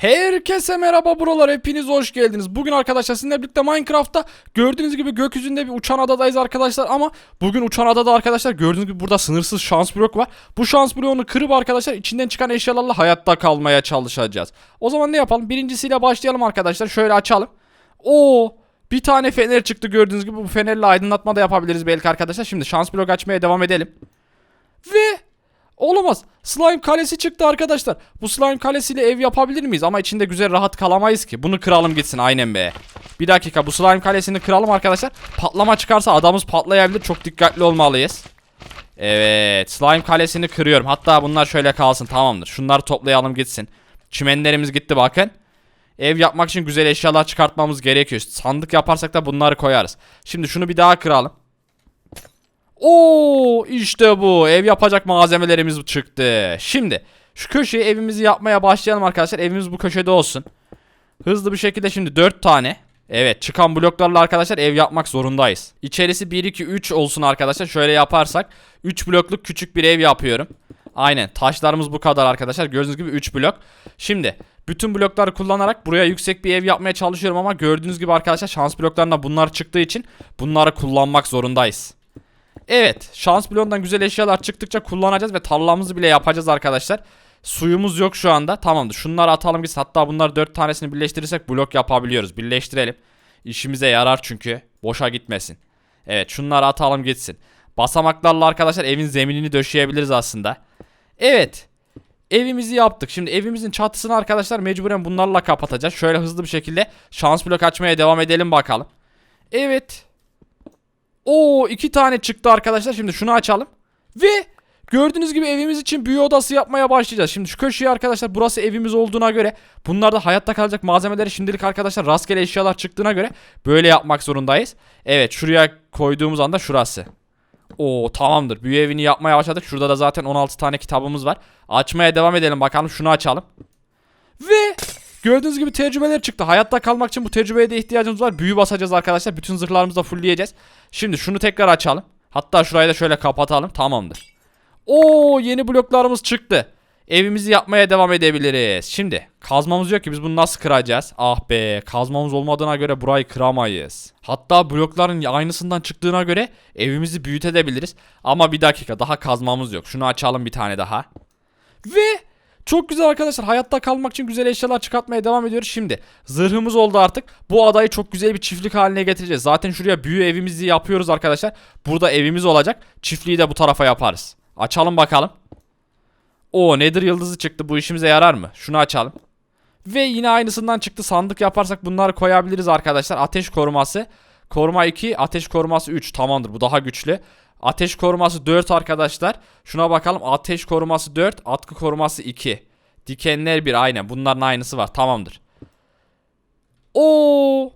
Herkese merhaba buralar hepiniz hoş geldiniz. Bugün arkadaşlar sizinle birlikte Minecraft'ta gördüğünüz gibi gökyüzünde bir uçan adadayız arkadaşlar ama bugün uçan adada arkadaşlar gördüğünüz gibi burada sınırsız şans blok var. Bu şans bloğunu kırıp arkadaşlar içinden çıkan eşyalarla hayatta kalmaya çalışacağız. O zaman ne yapalım? Birincisiyle başlayalım arkadaşlar. Şöyle açalım. Oo bir tane fener çıktı gördüğünüz gibi bu fenerle aydınlatma da yapabiliriz belki arkadaşlar. Şimdi şans blok açmaya devam edelim. Olamaz. Slime kalesi çıktı arkadaşlar. Bu slime kalesiyle ev yapabilir miyiz? Ama içinde güzel rahat kalamayız ki. Bunu kıralım gitsin aynen be. Bir dakika bu slime kalesini kıralım arkadaşlar. Patlama çıkarsa adamız patlayabilir. Çok dikkatli olmalıyız. Evet slime kalesini kırıyorum. Hatta bunlar şöyle kalsın tamamdır. Şunları toplayalım gitsin. Çimenlerimiz gitti bakın. Ev yapmak için güzel eşyalar çıkartmamız gerekiyor. Sandık yaparsak da bunları koyarız. Şimdi şunu bir daha kıralım. Oo işte bu. Ev yapacak malzemelerimiz çıktı. Şimdi şu köşeye evimizi yapmaya başlayalım arkadaşlar. Evimiz bu köşede olsun. Hızlı bir şekilde şimdi 4 tane. Evet çıkan bloklarla arkadaşlar ev yapmak zorundayız. İçerisi 1 2 3 olsun arkadaşlar. Şöyle yaparsak 3 blokluk küçük bir ev yapıyorum. Aynen taşlarımız bu kadar arkadaşlar. Gördüğünüz gibi 3 blok. Şimdi bütün blokları kullanarak buraya yüksek bir ev yapmaya çalışıyorum ama gördüğünüz gibi arkadaşlar şans bloklarında bunlar çıktığı için bunları kullanmak zorundayız. Evet şans bloğundan güzel eşyalar çıktıkça kullanacağız ve tarlamızı bile yapacağız arkadaşlar. Suyumuz yok şu anda. Tamamdır. Şunları atalım gitsin. Hatta bunları 4 tanesini birleştirirsek blok yapabiliyoruz. Birleştirelim. İşimize yarar çünkü. Boşa gitmesin. Evet şunları atalım gitsin. Basamaklarla arkadaşlar evin zeminini döşeyebiliriz aslında. Evet. Evimizi yaptık. Şimdi evimizin çatısını arkadaşlar mecburen bunlarla kapatacağız. Şöyle hızlı bir şekilde şans blok açmaya devam edelim bakalım. Evet. Oo iki tane çıktı arkadaşlar. Şimdi şunu açalım. Ve gördüğünüz gibi evimiz için büyü odası yapmaya başlayacağız. Şimdi şu köşeye arkadaşlar burası evimiz olduğuna göre bunlarda hayatta kalacak malzemeleri şimdilik arkadaşlar rastgele eşyalar çıktığına göre böyle yapmak zorundayız. Evet şuraya koyduğumuz anda şurası. Oo tamamdır. Büyü evini yapmaya başladık. Şurada da zaten 16 tane kitabımız var. Açmaya devam edelim bakalım. Şunu açalım. Ve gördüğünüz gibi tecrübeler çıktı. Hayatta kalmak için bu tecrübeye de ihtiyacımız var. Büyü basacağız arkadaşlar. Bütün zırhlarımızı da fullleyeceğiz. Şimdi şunu tekrar açalım. Hatta şurayı da şöyle kapatalım. Tamamdır. Oo yeni bloklarımız çıktı. Evimizi yapmaya devam edebiliriz. Şimdi kazmamız yok ki biz bunu nasıl kıracağız? Ah be kazmamız olmadığına göre burayı kıramayız. Hatta blokların aynısından çıktığına göre evimizi büyütebiliriz. Ama bir dakika daha kazmamız yok. Şunu açalım bir tane daha. Ve çok güzel arkadaşlar hayatta kalmak için güzel eşyalar çıkartmaya devam ediyoruz. Şimdi zırhımız oldu artık. Bu adayı çok güzel bir çiftlik haline getireceğiz. Zaten şuraya büyü evimizi yapıyoruz arkadaşlar. Burada evimiz olacak. Çiftliği de bu tarafa yaparız. Açalım bakalım. O nedir yıldızı çıktı. Bu işimize yarar mı? Şunu açalım. Ve yine aynısından çıktı. Sandık yaparsak bunları koyabiliriz arkadaşlar. Ateş koruması. Koruma 2, ateş koruması 3. Tamamdır bu daha güçlü. Ateş koruması 4 arkadaşlar. Şuna bakalım. Ateş koruması 4, atkı koruması 2. Dikenler 1 aynen. Bunların aynısı var. Tamamdır. Oo!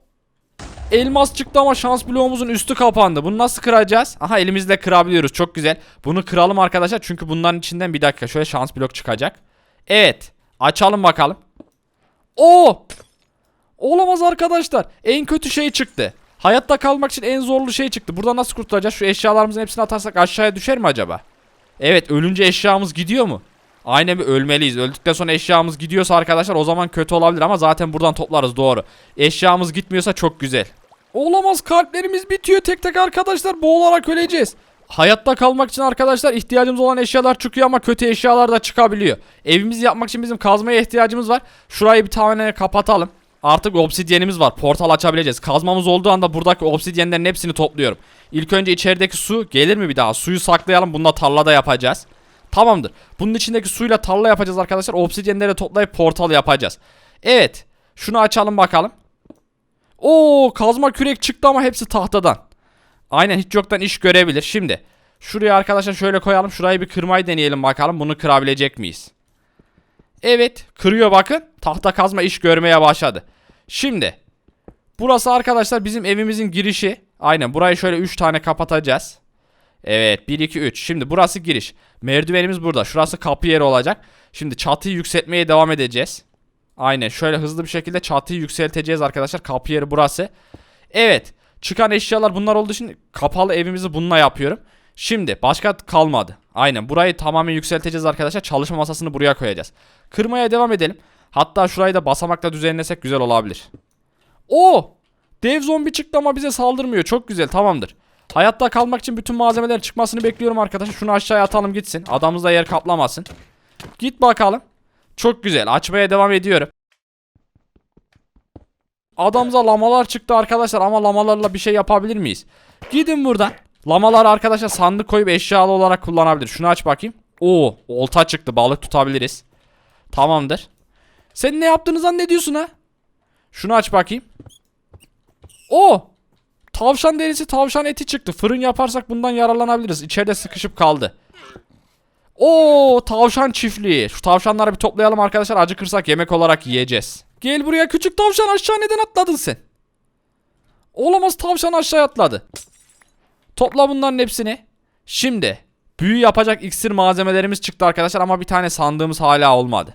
Elmas çıktı ama şans bloğumuzun üstü kapandı. Bunu nasıl kıracağız? Aha elimizle kırabiliyoruz. Çok güzel. Bunu kıralım arkadaşlar. Çünkü bunların içinden bir dakika şöyle şans blok çıkacak. Evet. Açalım bakalım. Oo! Olamaz arkadaşlar. En kötü şey çıktı. Hayatta kalmak için en zorlu şey çıktı. Burada nasıl kurtulacağız? Şu eşyalarımızın hepsini atarsak aşağıya düşer mi acaba? Evet ölünce eşyamız gidiyor mu? Aynen bir ölmeliyiz. Öldükten sonra eşyamız gidiyorsa arkadaşlar o zaman kötü olabilir ama zaten buradan toplarız doğru. Eşyamız gitmiyorsa çok güzel. Olamaz kalplerimiz bitiyor tek tek arkadaşlar boğularak öleceğiz. Hayatta kalmak için arkadaşlar ihtiyacımız olan eşyalar çıkıyor ama kötü eşyalar da çıkabiliyor. Evimizi yapmak için bizim kazmaya ihtiyacımız var. Şurayı bir tane kapatalım. Artık obsidyenimiz var. Portal açabileceğiz. Kazmamız olduğu anda buradaki obsidyenlerin hepsini topluyorum. İlk önce içerideki su gelir mi bir daha? Suyu saklayalım. Bunu da tarlada yapacağız. Tamamdır. Bunun içindeki suyla tarla yapacağız arkadaşlar. Obsidyenleri toplayıp portal yapacağız. Evet. Şunu açalım bakalım. Oo kazma kürek çıktı ama hepsi tahtadan. Aynen hiç yoktan iş görebilir. Şimdi şuraya arkadaşlar şöyle koyalım. Şurayı bir kırmayı deneyelim bakalım. Bunu kırabilecek miyiz? Evet kırıyor bakın. Tahta kazma iş görmeye başladı. Şimdi burası arkadaşlar bizim evimizin girişi. Aynen burayı şöyle 3 tane kapatacağız. Evet 1 2 3. Şimdi burası giriş. Merdivenimiz burada. Şurası kapı yeri olacak. Şimdi çatıyı yükseltmeye devam edeceğiz. Aynen şöyle hızlı bir şekilde çatıyı yükselteceğiz arkadaşlar. Kapı yeri burası. Evet. Çıkan eşyalar bunlar olduğu için kapalı evimizi bununla yapıyorum. Şimdi başka kalmadı. Aynen burayı tamamen yükselteceğiz arkadaşlar. Çalışma masasını buraya koyacağız. Kırmaya devam edelim. Hatta şurayı da basamakla düzenlesek güzel olabilir. O! Dev zombi çıktı ama bize saldırmıyor. Çok güzel tamamdır. Hayatta kalmak için bütün malzemeler çıkmasını bekliyorum arkadaşlar. Şunu aşağıya atalım gitsin. Adamımız da yer kaplamasın. Git bakalım. Çok güzel. Açmaya devam ediyorum. Adamıza lamalar çıktı arkadaşlar ama lamalarla bir şey yapabilir miyiz? Gidin buradan. Lamalar arkadaşlar sandık koyup eşyalı olarak kullanabilir. Şunu aç bakayım. Oo, olta çıktı. Balık tutabiliriz. Tamamdır. Sen ne yaptığını zannediyorsun ha? Şunu aç bakayım. O! Tavşan derisi, tavşan eti çıktı. Fırın yaparsak bundan yararlanabiliriz. İçeride sıkışıp kaldı. Oo, tavşan çiftliği. Şu tavşanları bir toplayalım arkadaşlar. Acıkırsak yemek olarak yiyeceğiz. Gel buraya küçük tavşan aşağı neden atladın sen? Olamaz tavşan aşağı atladı. Topla bunların hepsini. Şimdi büyü yapacak iksir malzemelerimiz çıktı arkadaşlar ama bir tane sandığımız hala olmadı.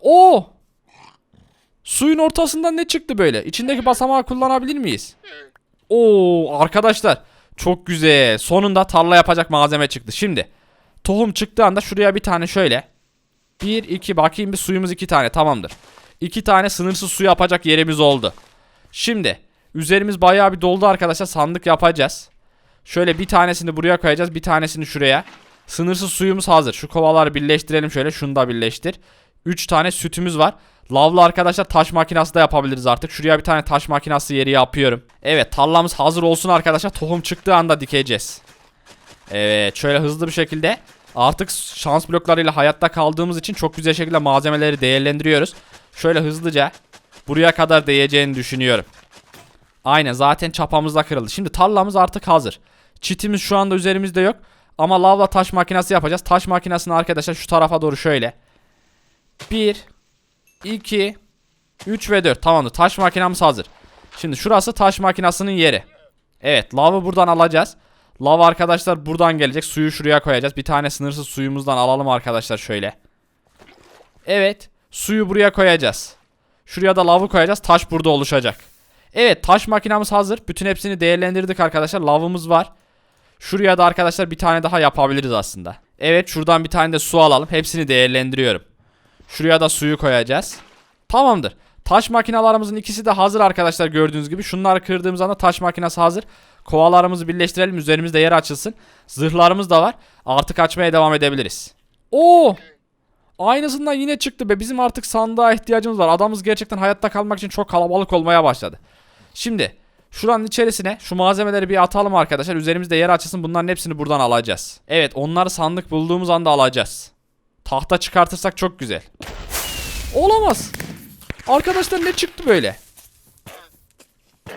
Oo! Suyun ortasından ne çıktı böyle? İçindeki basamağı kullanabilir miyiz? Oo arkadaşlar çok güzel. Sonunda tarla yapacak malzeme çıktı. Şimdi tohum çıktığı anda şuraya bir tane şöyle. Bir iki bakayım bir suyumuz iki tane tamamdır. İki tane sınırsız su yapacak yerimiz oldu. Şimdi üzerimiz bayağı bir doldu arkadaşlar sandık yapacağız. Şöyle bir tanesini buraya koyacağız bir tanesini şuraya. Sınırsız suyumuz hazır. Şu kovaları birleştirelim şöyle şunu da birleştir. 3 tane sütümüz var. Lavlı arkadaşlar taş makinası da yapabiliriz artık. Şuraya bir tane taş makinası yeri yapıyorum. Evet tarlamız hazır olsun arkadaşlar. Tohum çıktığı anda dikeceğiz. Evet şöyle hızlı bir şekilde artık şans bloklarıyla hayatta kaldığımız için çok güzel şekilde malzemeleri değerlendiriyoruz. Şöyle hızlıca buraya kadar değeceğini düşünüyorum. Aynen zaten çapamız da kırıldı. Şimdi tarlamız artık hazır. Çitimiz şu anda üzerimizde yok. Ama lavla taş makinesi yapacağız. Taş makinesini arkadaşlar şu tarafa doğru şöyle. 1 2 3 ve 4 tamamdır. Taş makinamız hazır. Şimdi şurası taş makinasının yeri. Evet lavı buradan alacağız. Lav arkadaşlar buradan gelecek. Suyu şuraya koyacağız. Bir tane sınırsız suyumuzdan alalım arkadaşlar şöyle. Evet. Suyu buraya koyacağız. Şuraya da lavı koyacağız. Taş burada oluşacak. Evet taş makinamız hazır. Bütün hepsini değerlendirdik arkadaşlar. Lavımız var. Şuraya da arkadaşlar bir tane daha yapabiliriz aslında. Evet şuradan bir tane de su alalım. Hepsini değerlendiriyorum. Şuraya da suyu koyacağız. Tamamdır. Taş makinalarımızın ikisi de hazır arkadaşlar gördüğünüz gibi. Şunları kırdığımız anda taş makinesi hazır. Kovalarımızı birleştirelim. Üzerimizde yer açılsın. Zırhlarımız da var. Artık açmaya devam edebiliriz. Oo! Aynısından yine çıktı be. Bizim artık sandığa ihtiyacımız var. Adamımız gerçekten hayatta kalmak için çok kalabalık olmaya başladı. Şimdi şuranın içerisine şu malzemeleri bir atalım arkadaşlar. Üzerimizde yer açılsın. Bunların hepsini buradan alacağız. Evet onları sandık bulduğumuz anda alacağız. Tahta çıkartırsak çok güzel. Olamaz. Arkadaşlar ne çıktı böyle?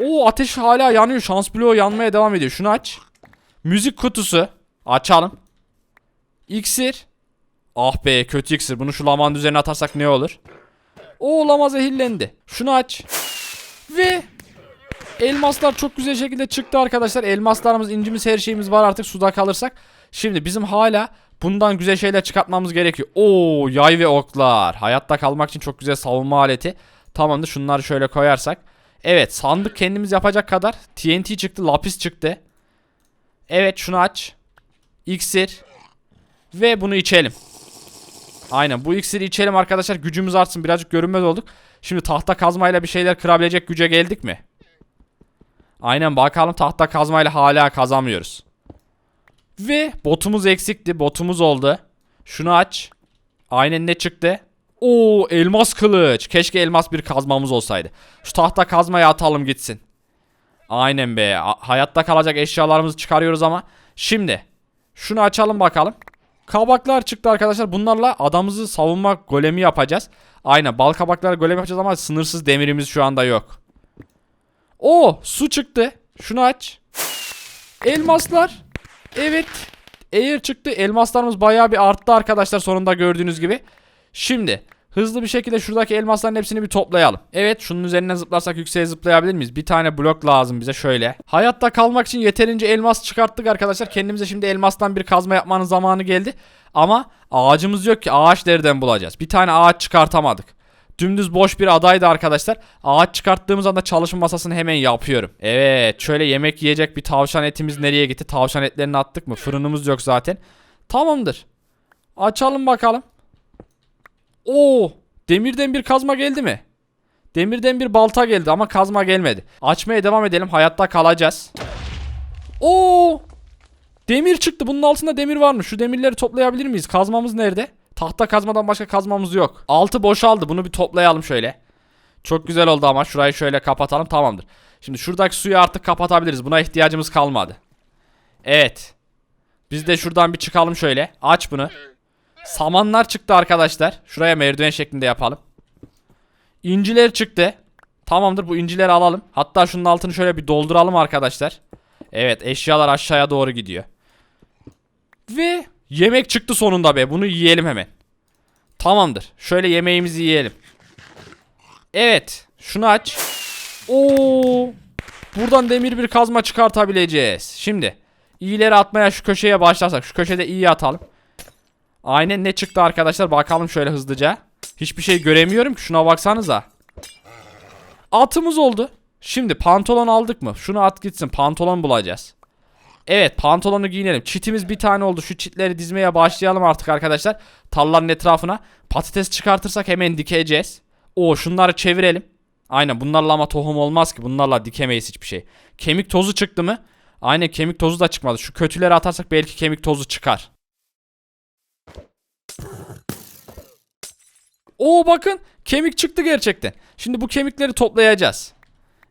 Oo ateş hala yanıyor. Şans bloğu yanmaya devam ediyor. Şunu aç. Müzik kutusu. Açalım. İksir. Ah be kötü iksir. Bunu şu lamanın üzerine atarsak ne olur? Oo lama zehirlendi. Şunu aç. Elmaslar çok güzel şekilde çıktı arkadaşlar. Elmaslarımız, incimiz, her şeyimiz var artık suda kalırsak. Şimdi bizim hala bundan güzel şeyler çıkartmamız gerekiyor. Oo yay ve oklar. Hayatta kalmak için çok güzel savunma aleti. Tamamdır şunları şöyle koyarsak. Evet sandık kendimiz yapacak kadar. TNT çıktı, lapis çıktı. Evet şunu aç. İksir. Ve bunu içelim. Aynen bu iksiri içelim arkadaşlar. Gücümüz artsın. Birazcık görünmez olduk. Şimdi tahta kazmayla bir şeyler kırabilecek güce geldik mi? Aynen bakalım tahta kazmayla hala kazamıyoruz. Ve botumuz eksikti. Botumuz oldu. Şunu aç. Aynen ne çıktı? Oo elmas kılıç. Keşke elmas bir kazmamız olsaydı. Şu tahta kazmayı atalım gitsin. Aynen be. Hayatta kalacak eşyalarımızı çıkarıyoruz ama. Şimdi. Şunu açalım bakalım. Kabaklar çıktı arkadaşlar. Bunlarla adamımızı savunma golemi yapacağız. Aynen bal kabaklar golemi yapacağız ama sınırsız demirimiz şu anda yok. O su çıktı. Şunu aç. Elmaslar. Evet. Eğer çıktı. Elmaslarımız bayağı bir arttı arkadaşlar sonunda gördüğünüz gibi. Şimdi hızlı bir şekilde şuradaki elmasların hepsini bir toplayalım. Evet şunun üzerinden zıplarsak yükseğe zıplayabilir miyiz? Bir tane blok lazım bize şöyle. Hayatta kalmak için yeterince elmas çıkarttık arkadaşlar. Kendimize şimdi elmastan bir kazma yapmanın zamanı geldi. Ama ağacımız yok ki ağaç nereden bulacağız? Bir tane ağaç çıkartamadık. Dümdüz boş bir adaydı arkadaşlar. Ağaç çıkarttığımız anda çalışma masasını hemen yapıyorum. Evet şöyle yemek yiyecek bir tavşan etimiz nereye gitti? Tavşan etlerini attık mı? Fırınımız yok zaten. Tamamdır. Açalım bakalım. Oo, Demirden bir kazma geldi mi? Demirden bir balta geldi ama kazma gelmedi. Açmaya devam edelim. Hayatta kalacağız. Oo! Demir çıktı. Bunun altında demir varmış. Şu demirleri toplayabilir miyiz? Kazmamız nerede? Tahta kazmadan başka kazmamız yok. Altı boşaldı. Bunu bir toplayalım şöyle. Çok güzel oldu ama şurayı şöyle kapatalım. Tamamdır. Şimdi şuradaki suyu artık kapatabiliriz. Buna ihtiyacımız kalmadı. Evet. Biz de şuradan bir çıkalım şöyle. Aç bunu. Samanlar çıktı arkadaşlar. Şuraya merdiven şeklinde yapalım. İnciler çıktı. Tamamdır bu incileri alalım. Hatta şunun altını şöyle bir dolduralım arkadaşlar. Evet eşyalar aşağıya doğru gidiyor. Ve yemek çıktı sonunda be. Bunu yiyelim hemen. Tamamdır. Şöyle yemeğimizi yiyelim. Evet. Şunu aç. Oo! Buradan demir bir kazma çıkartabileceğiz. Şimdi iyileri atmaya şu köşeye başlarsak. Şu köşede iyi atalım. Aynen ne çıktı arkadaşlar bakalım şöyle hızlıca. Hiçbir şey göremiyorum ki şuna baksanıza. Atımız oldu. Şimdi pantolon aldık mı? Şunu at gitsin pantolon bulacağız. Evet pantolonu giyinelim. Çitimiz bir tane oldu. Şu çitleri dizmeye başlayalım artık arkadaşlar. Talların etrafına. Patates çıkartırsak hemen dikeceğiz. O şunları çevirelim. Aynen bunlarla ama tohum olmaz ki. Bunlarla dikemeyiz hiçbir şey. Kemik tozu çıktı mı? Aynen kemik tozu da çıkmadı. Şu kötüleri atarsak belki kemik tozu çıkar. Oo bakın kemik çıktı gerçekten. Şimdi bu kemikleri toplayacağız.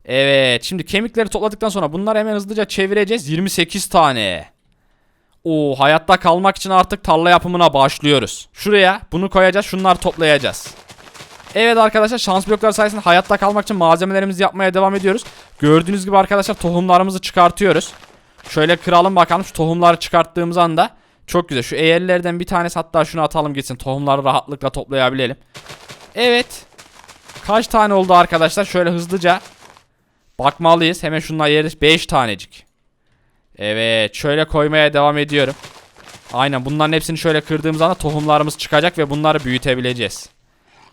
Evet şimdi kemikleri topladıktan sonra bunları hemen hızlıca çevireceğiz. 28 tane. Oo hayatta kalmak için artık tarla yapımına başlıyoruz. Şuraya bunu koyacağız şunları toplayacağız. Evet arkadaşlar şans blokları sayesinde hayatta kalmak için malzemelerimizi yapmaya devam ediyoruz. Gördüğünüz gibi arkadaşlar tohumlarımızı çıkartıyoruz. Şöyle kıralım bakalım şu tohumları çıkarttığımız anda. Çok güzel şu eğerlerden bir tanesi hatta şunu atalım gitsin tohumları rahatlıkla toplayabilelim. Evet. Kaç tane oldu arkadaşlar şöyle hızlıca. Bakmalıyız hemen şunlar yeriz 5 tanecik. Evet şöyle koymaya devam ediyorum. Aynen bunların hepsini şöyle kırdığımız anda tohumlarımız çıkacak ve bunları büyütebileceğiz.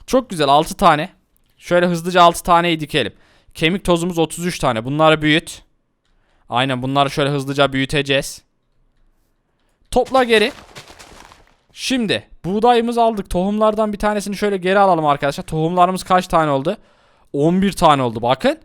Çok güzel 6 tane. Şöyle hızlıca 6 taneyi dikelim. Kemik tozumuz 33 tane. Bunları büyüt. Aynen bunları şöyle hızlıca büyüteceğiz. Topla geri. Şimdi buğdayımızı aldık. Tohumlardan bir tanesini şöyle geri alalım arkadaşlar. Tohumlarımız kaç tane oldu? 11 tane oldu bakın.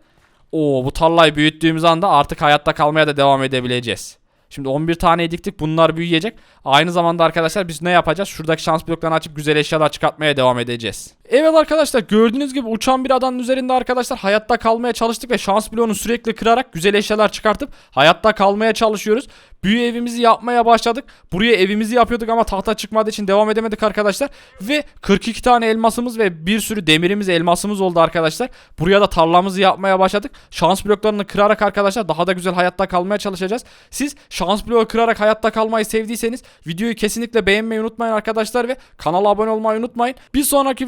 Oo bu tarlayı büyüttüğümüz anda artık hayatta kalmaya da devam edebileceğiz. Şimdi 11 tane diktik bunlar büyüyecek. Aynı zamanda arkadaşlar biz ne yapacağız? Şuradaki şans bloklarını açıp güzel eşyalar çıkartmaya devam edeceğiz. Evet arkadaşlar gördüğünüz gibi uçan bir adanın üzerinde arkadaşlar hayatta kalmaya çalıştık ve şans bloğunu sürekli kırarak güzel eşyalar çıkartıp hayatta kalmaya çalışıyoruz. Büyü evimizi yapmaya başladık. Buraya evimizi yapıyorduk ama tahta çıkmadığı için devam edemedik arkadaşlar. Ve 42 tane elmasımız ve bir sürü demirimiz elmasımız oldu arkadaşlar. Buraya da tarlamızı yapmaya başladık. Şans bloklarını kırarak arkadaşlar daha da güzel hayatta kalmaya çalışacağız. Siz şans bloğu kırarak hayatta kalmayı sevdiyseniz videoyu kesinlikle beğenmeyi unutmayın arkadaşlar ve kanala abone olmayı unutmayın. Bir sonraki